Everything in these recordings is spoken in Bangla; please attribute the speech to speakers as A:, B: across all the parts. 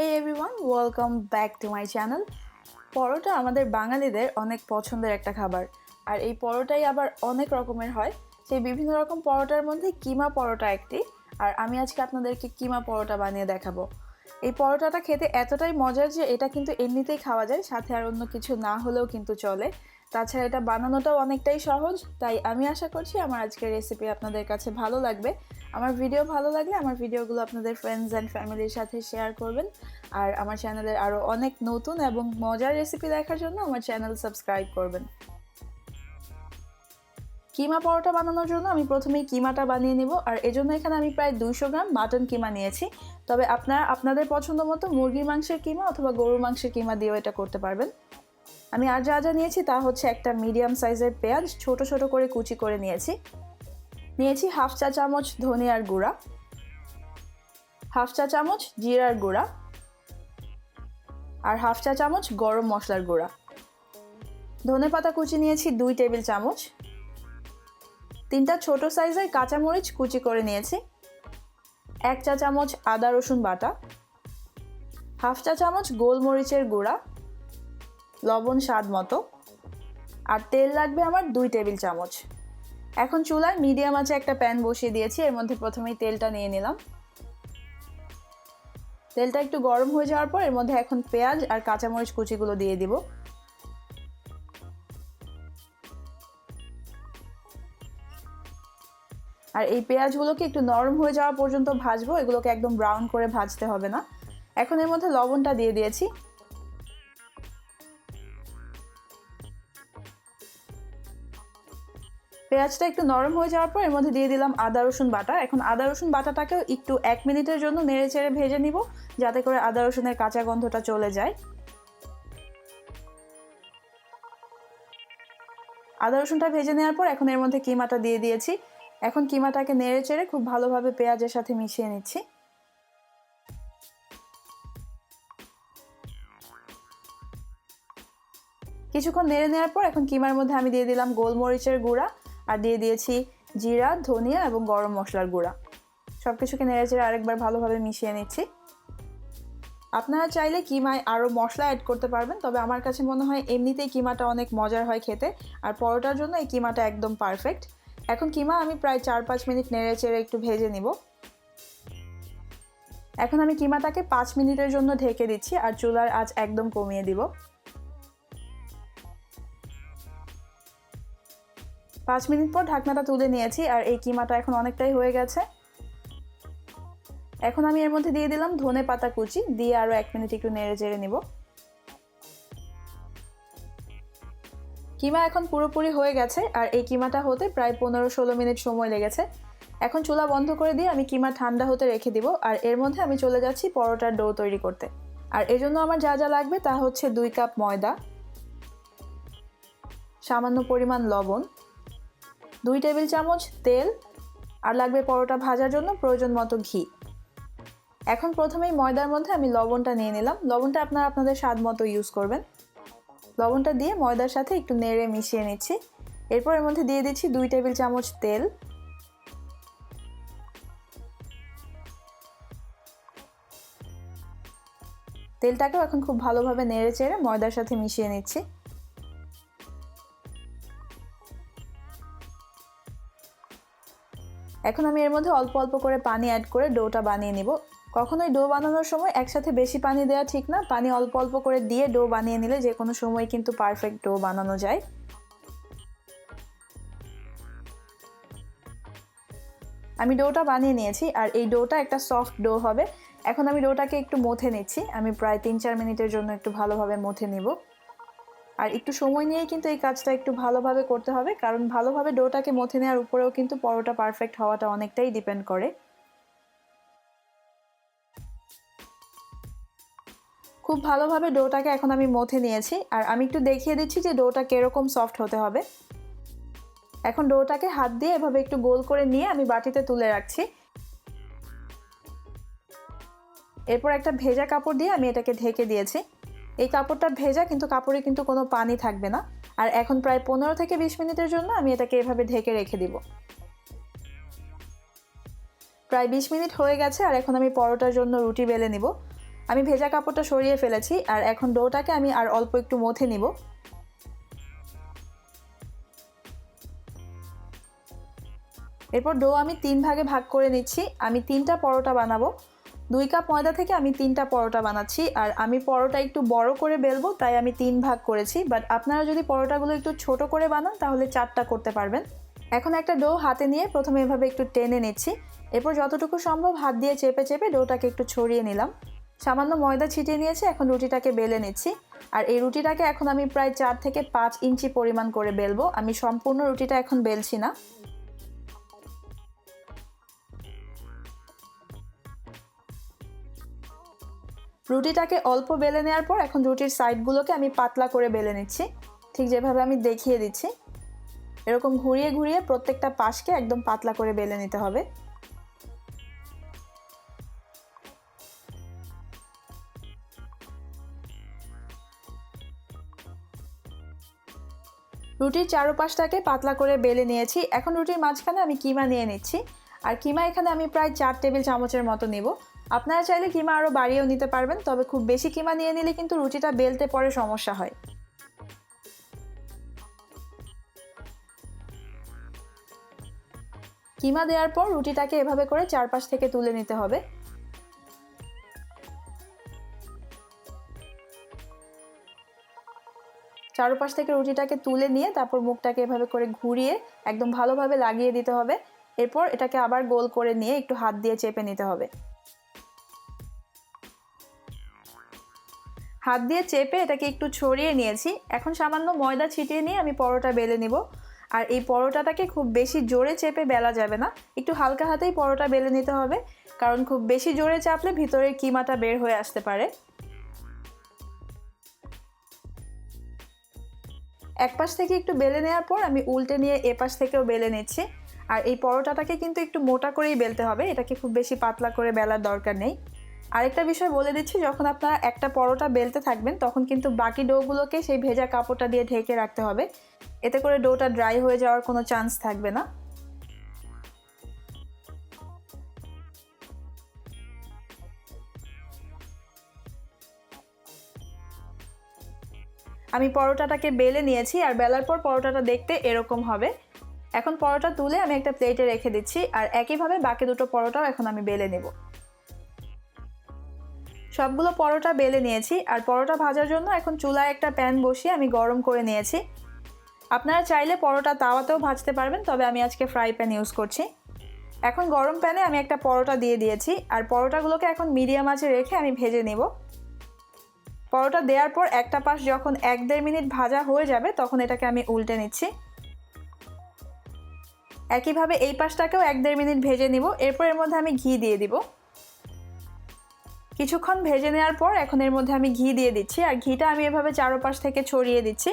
A: এই everyone welcome back to my channel paratha আমাদের বাঙালিদের অনেক পছন্দের একটা খাবার। আর এই পরোটাই আবার অনেক রকমের হয়। সেই বিভিন্ন রকম পরোটার মধ্যে কিমা পরোটা একটি। আর আমি আজকে আপনাদেরকে কিমা পরোটা বানিয়ে দেখাবো। এই পরোটাটা খেতে এতটাই মজার যে এটা কিন্তু এমনিতেই খাওয়া যায়, সাথে আর অন্য কিছু না হলেও কিন্তু চলে। তাছাড়া এটা বানানোটাও অনেকটাই সহজ, তাই আমি আশা করছি আমার আজকের রেসিপি আপনাদের কাছে ভালো লাগবে। আমার ভিডিও ভালো লাগলে আমার ভিডিওগুলো আপনাদের ফ্রেন্ডস অ্যান্ড ফ্যামিলির সাথে শেয়ার করবেন। আর আমার চ্যানেলের আরও অনেক নতুন এবং মজার রেসিপি দেখার জন্য আমার চ্যানেল সাবস্ক্রাইব করবেন। কিমা পরোটা বানানোর জন্য আমি প্রথমেই কিমাটা বানিয়ে নেব। আর এজন্য এখানে আমি প্রায় দুইশো গ্রাম মাটন কিমা নিয়েছি। তবে আপনারা, আপনাদের পছন্দ মতো মুরগির মাংসের কিমা অথবা গরুর মাংসের কিমা দিয়েও এটা করতে পারবেন। আমি আর যা যা নিয়েছি তা হচ্ছে একটা মিডিয়াম সাইজের পেঁয়াজ, ছোট ছোট করে কুচি করে নিয়েছি। নিয়েছি হাফ চা চামচ ধনিয়ার গুঁড়া, হাফ চা চামচ জিরার গুঁড়া আর হাফ চা চামচ গরম মশলার গুঁড়া। ধনে পাতা কুচি নিয়েছি দুই টেবিল চামচ। তিনটা ছোট সাইজের কাঁচামরিচ কুচি করে নিয়েছি। এক চা চামচ আদা রসুন বাটা, হাফ চা চামচ গোলমরিচের গুঁড়া, লবণ স্বাদ মতো আর তেল লাগবে আমার দুই টেবিল চামচ। এখন চুলায় মিডিয়াম আছে একটা প্যান বসিয়ে দিয়েছি, এর মধ্যে প্রথমেই তেলটা নিয়ে নিলাম। তেলটা একটু গরম হয়ে যাওয়ার পর এর মধ্যে এখন পেঁয়াজ আর কাঁচামরিচ কুচিগুলো দিয়ে দিব। আর এই পেঁয়াজগুলোকে একটু নরম হয়ে যাওয়া পর্যন্ত ভাজবো, এগুলোকে একদম ব্রাউন করে ভাজতে হবে না। এখন এর মধ্যে লবণটা দিয়ে দিয়েছি। পেঁয়াজটা একটু নরম হয়ে যাওয়ার পর এর মধ্যে দিয়ে দিলাম আদা, রসুন বাটা। এখন আদা, রসুন বাটাটাকেও একটু এক মিনিটের জন্য নেড়ে চেড়ে ভেজে নিব, যাতে করে আদা, রসুনের কাঁচা গন্ধটা চলে যায়। আদা, রসুনটা ভেজে নেওয়ার পর এখন এর মধ্যে কিমাটা দিয়ে দিয়েছি। এখন কিমাটাকে নেড়ে চেড়ে খুব ভালোভাবে পেঁয়াজের সাথে মিশিয়ে নিচ্ছি। কিছুক্ষণ নেড়ে নেওয়ার পর এখন কিমার মধ্যে আমি দিয়ে দিলাম গোলমরিচের গুঁড়া। আর দিয়ে দিয়েছি জিরা, ধনিয়া এবং গরম মশলার গুঁড়া। সব কিছুকে নেড়ে চেড়ে আরেকবার ভালোভাবে মিশিয়ে নিচ্ছি। আপনারা চাইলে কিমায় আরও মশলা অ্যাড করতে পারবেন, তবে আমার কাছে মনে হয় এমনিতেই কিমাটা অনেক মজার হয় খেতে, আর পরোটার জন্য এই কিমাটা একদম পারফেক্ট এখন কিমা আমি প্রায় চার পাঁচ মিনিট নেড়ে চেড়ে একটু ভেজে নিব। এখন আমি কিমাটাকে পাঁচ মিনিটের জন্য ঢেকে দিচ্ছি, আর চুলার আঁচ একদম কমিয়ে দিব। পাঁচ মিনিট পর ঢাকনাটা তুলে নিয়েছি আর এই কিমাটা এখন অনেকটাই হয়ে গেছে। এখন আমি এর মধ্যে দিয়ে দিলাম ধনে পাতা কুচি, দিয়ে আরও এক মিনিট একটু নেড়ে জেড়ে নিব। কিমা এখন পুরোপুরি হয়ে গেছে আর এই কিমাটা হতে প্রায় পনেরো ষোলো মিনিট সময় লেগেছে। এখন চুলা বন্ধ করে দিয়ে আমি কিমা ঠান্ডা হতে রেখে দিব আর এর মধ্যে আমি চলে যাচ্ছি পরোটার ডো তৈরি করতে। আর এর জন্য আমার যা যা লাগবে তা হচ্ছে দুই কাপ ময়দা, সামান্য পরিমাণ লবণ দুই টেবিল চামচ তেল, আর লাগবে পরোটা ভাজার জন্য প্রয়োজন মতো ঘি। এখন প্রথমেই ময়দার মধ্যে আমি লবণটা নিয়ে নিলাম। লবণটা আপনারা আপনাদের স্বাদ মতো ইউজ করবেন। লবণটা দিয়ে ময়দার সাথে একটু নেড়ে মিশিয়ে নিচ্ছি। এরপর এর মধ্যে দিয়ে দিচ্ছি দুই টেবিল চামচ তেল। তেলটাকেও এখন খুব ভালোভাবে নেড়ে চেড়ে ময়দার সাথে মিশিয়ে নিচ্ছি। এখন আমি এর মধ্যে অল্প অল্প করে পানি অ্যাড করে ডোটা বানিয়ে নিব। কখনোই ডো বানানোর সময় একসাথে বেশি পানি দেওয়া ঠিক না। পানি অল্প অল্প করে দিয়ে ডো বানিয়ে নিলে যে কোনো সময় কিন্তু পারফেক্ট ডো বানানো যায়। আমি ডোটা বানিয়ে নিয়েছি আর এই ডোটা একটা সফট ডো হবে। এখন আমি ডোটাকে একটু মথে নিচ্ছি। আমি প্রায় তিন চার মিনিটের জন্য একটু ভালোভাবে মথে নিব। আর একটু সময় নিয়েই কিন্তু এই কাজটা একটু ভালোভাবে করতে হবে, কারণ ভালোভাবে ডোটাকে মথে নেওয়ার উপরেও কিন্তু পরোটা পারফেক্ট হওয়াটা অনেকটাই ডিপেন্ড করে। খুব ভালোভাবে ডোটাকে এখন আমি মথে নিয়েছি, আর আমি একটু দেখিয়ে দিচ্ছি যে ডোটা কীরকম সফট হতে হবে। এখন ডোটাকে হাত দিয়ে এভাবে একটু গোল করে নিয়ে আমি বাটিতে তুলে রাখছি। এরপর একটা ভেজা কাপড় দিয়ে আমি এটাকে ঢেকে দিয়েছি। এই কাপড়টা ভেজা, কিন্তু কাপড়ে কিন্তু কোনো পানি থাকবে না। আর এখন প্রায় পনেরো থেকে বিশ মিনিটের জন্য আমি এটাকে এভাবে ঢেকে রেখে দিব। প্রায় বিশ মিনিট হয়ে গেছে, আর এখন আমি পরোটার জন্য রুটি বেলে নিব। আমি ভেজা কাপড়টা সরিয়ে ফেলেছি, আর এখন ডোটাকে আমি আর অল্প একটু মথে নিব। এরপর ডো আমি তিন ভাগে ভাগ করে নিচ্ছি। আমি তিনটা পরোটা বানাবো। দুই কাপ ময়দা থেকে আমি তিনটা পরোটা বানাচ্ছি, আর আমি পরোটা একটু বড় করে বেলবো, তাই আমি তিন ভাগ করেছি। বাট আপনারা যদি পরোটাগুলো একটু ছোট করে বানান, তাহলে চারটা করতে পারবেন। এখন একটা ডো হাতে নিয়ে প্রথমে এভাবে একটু টেনে নিচ্ছি। এরপর যতটুকু সম্ভব হাত দিয়ে চেপে চেপে ডোটাকে একটু ছড়িয়ে নিলাম। সামান্য ময়দা ছিটিয়ে নিয়েছি, এখন রুটিটাকে বেলে নিচ্ছি। আর এই রুটিটাকে এখন আমি প্রায় চার থেকে পাঁচ ইঞ্চি পরিমাণ করে বেলবো। আমি সম্পূর্ণ রুটিটা এখন বেলছি না। রুটিটাকে অল্প বেলে নেওয়ার পর এখন রুটির সাইডগুলোকে আমি পাতলা করে বেলে নিচ্ছি। ঠিক যেভাবে আমি দেখিয়ে দিচ্ছি। এরকম ঘুরিয়ে ঘুরিয়ে প্রত্যেকটা পাশকে একদম পাতলা করে বেলে নিতে হবে। রুটির চারোপাশটাকে পাতলা করে বেলে নিয়েছি। এখন রুটির মাঝখানে আমি কিমা নিয়ে নিচ্ছি। আর কিমা এখানে আমি প্রায় চার টেবিল চামচের মতো নেব। আপনারা চাইলে কিমা আরও বাড়িয়েও নিতে পারবেন, তবে খুব বেশি কিমা নিয়ে নিলে কিন্তু রুটিটা বেলতে পরে সমস্যা হয়। কিমা দেওয়ার পর রুটিটাকে এভাবে করে চারপাশ থেকে তুলে নিতে হবে। চারপাশ থেকে রুটিটাকে তুলে নিয়ে তারপর মুখটাকে এভাবে করে ঘুরিয়ে একদম ভালোভাবে লাগিয়ে দিতে হবে। এরপর এটাকে আবার গোল করে নিয়ে একটু হাত দিয়ে চেপে নিতে হবে। হাত দিয়ে চেপে এটাকে একটু ছড়িয়ে নিয়েছি। এখন সামান্য ময়দা ছিটিয়ে নিয়ে আমি পরোটা বেলে নেব। আর এই পরোটাটাকে খুব বেশি জোরে চেপে বেলা যাবে না। একটু হালকা হাতেই পরোটা বেলে নিতে হবে। কারণ খুব বেশি জোরে চাপলে ভিতরের কিমাটা বের হয়ে আসতে পারে। এক পাশ থেকে একটু বেলে নেওয়ার পর আমি উল্টে নিয়ে এ পাশ থেকেও বেলে নিচ্ছি। আর এই পরোটাটাকে কিন্তু একটু মোটা করেই বেলতে হবে। এটাকে খুব বেশি পাতলা করে বেলার দরকার নেই। আরেকটা বিষয় বলে দিচ্ছি, যখন আপনারা একটা পরোটা বেলতে থাকবেন, তখন কিন্তু বাকি ডোগুলোকে সেই ভেজা কাপড়টা দিয়ে ঢেকে রাখতে হবে। এতে করে ডোটা ড্রাই হয়ে যাওয়ার কোনো চান্স থাকবে না। আমি পরোটাটাকে বেলে নিয়েছি, আর বেলার পর পরোটাটা দেখতে এরকম হবে। এখন পরোটা তুলে আমি একটা প্লেটে রেখে দিচ্ছি, আর একইভাবে বাকি দুটো পরোটাও এখন আমি বেলে নেব। সবগুলো পরোটা বেলে নিয়েছি আর পরোটা ভাজার জন্য এখন চুলায় একটা প্যান বসিয়ে আমি গরম করে নিয়েছি। আপনারা চাইলে পরোটা তাওয়াতেও ভাজতে পারবেন, তবে আমি আজকে ফ্রাই প্যান ইউজ করছি। এখন গরম প্যানে আমি একটা পরোটা দিয়ে দিয়েছি আর পরোটাগুলোকে এখন মিডিয়াম আঁচে রেখে আমি ভেজে নেব। পরোটা দেওয়ার পর একটা পাশ যখন এক দেড় মিনিট ভাজা হয়ে যাবে, তখন এটাকে আমি উল্টে নিচ্ছি। একইভাবে এই পাশটাকেও এক দেড় মিনিট ভেজে নিব। এরপর এর মধ্যে আমি ঘি দিয়ে দিব। কিছুক্ষণ ভেজে নেওয়ার পর এখন এর মধ্যে আমি ঘি দিয়ে দিচ্ছি, আর ঘিটা আমি এভাবে চারোপাশ থেকে ছড়িয়ে দিচ্ছি।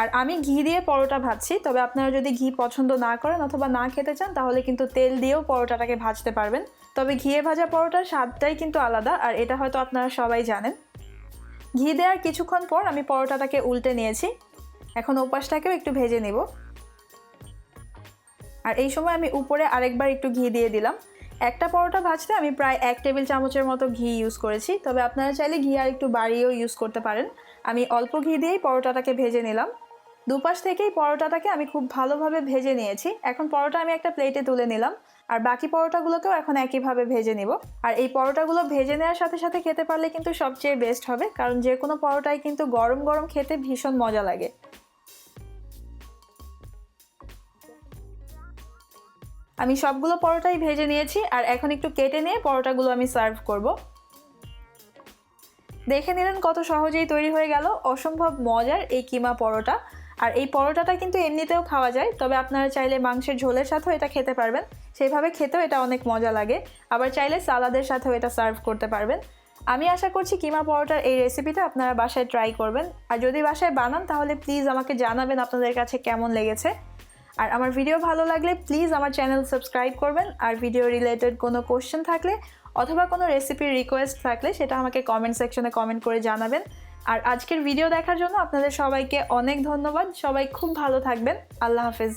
A: আর আমি ঘি দিয়ে পরোটা ভাজছি, তবে আপনারা যদি ঘি পছন্দ না করেন অথবা না খেতে চান, তাহলে কিন্তু তেল দিয়েও পরোটাটাকে ভাজতে পারবেন। তবে ঘিয়ে ভাজা পরোটার স্বাদটাই কিন্তু আলাদা, আর এটা হয়তো আপনারা সবাই জানেন। ঘি দেওয়ার কিছুক্ষণ পর আমি পরোটাটাকে উল্টে নিয়েছি। এখন ওপাশটাকেও একটু ভেজে নেব। আর এই সময় আমি উপরে আরেকবার একটু ঘি দিয়ে দিলাম। একটা পরোটা ভাজতে আমি প্রায় এক টেবিল চামচের মতো ঘি ইউজ করেছি। তবে আপনারা চাইলে ঘি আর একটু বাড়িয়েও ইউজ করতে পারেন। আমি অল্প ঘি দিয়েই পরোটাটাকে ভেজে নিলাম। দুপাশ থেকেই পরোটাটাকে আমি খুব ভালোভাবে ভেজে নিয়েছি। এখন পরোটা আমি একটা প্লেটে তুলে নিলাম। আর বাকি পরোটাগুলোকেও এখন একইভাবে ভেজে নিব। আর এই পরোটাগুলো ভেজে নেওয়ার সাথে সাথে খেতে পারলে কিন্তু সবচেয়ে বেস্ট হবে। কারণ যে কোনো পরোটাই কিন্তু গরম গরম খেতে ভীষণ মজা লাগে। আমি সবগুলো পরোটাই ভেজে নিয়েছি, আর এখন একটু কেটে নিয়ে পরোটাগুলো আমি সার্ভ করব। দেখে নিলেন কত সহজেই তৈরি হয়ে গেল অসম্ভব মজার এই কিমা পরোটা। আর এই পরোটাটা কিন্তু এমনিতেও খাওয়া যায়, তবে আপনারা চাইলে মাংসের ঝোলের সাথেও এটা খেতে পারবেন। সেইভাবে খেতেও এটা অনেক মজা লাগে, আবার চাইলে সালাদের সাথেও এটা সার্ভ করতে পারবেন। আমি আশা করছি কিমা পরোটার এই রেসিপিটা আপনারা বাসায় ট্রাই করবেন। আর যদি বাসায় বানান, তাহলে প্লিজ আমাকে জানাবেন আপনাদের কাছে কেমন লেগেছে। আর আমার ভিডিও ভালো লাগলে প্লিজ আমার চ্যানেল সাবস্ক্রাইব করবেন। আর ভিডিও রিলেটেড কোনো কোশ্চেন থাকলে অথবা কোনো রেসিপির রিকোয়েস্ট থাকলে সেটা আমাকে কমেন্ট সেকশনে কমেন্ট করে জানাবেন। আর আজকের ভিডিও দেখার জন্য আপনাদের সবাইকে অনেক ধন্যবাদ। সবাই খুব ভালো থাকবেন। আল্লাহ হাফেজ।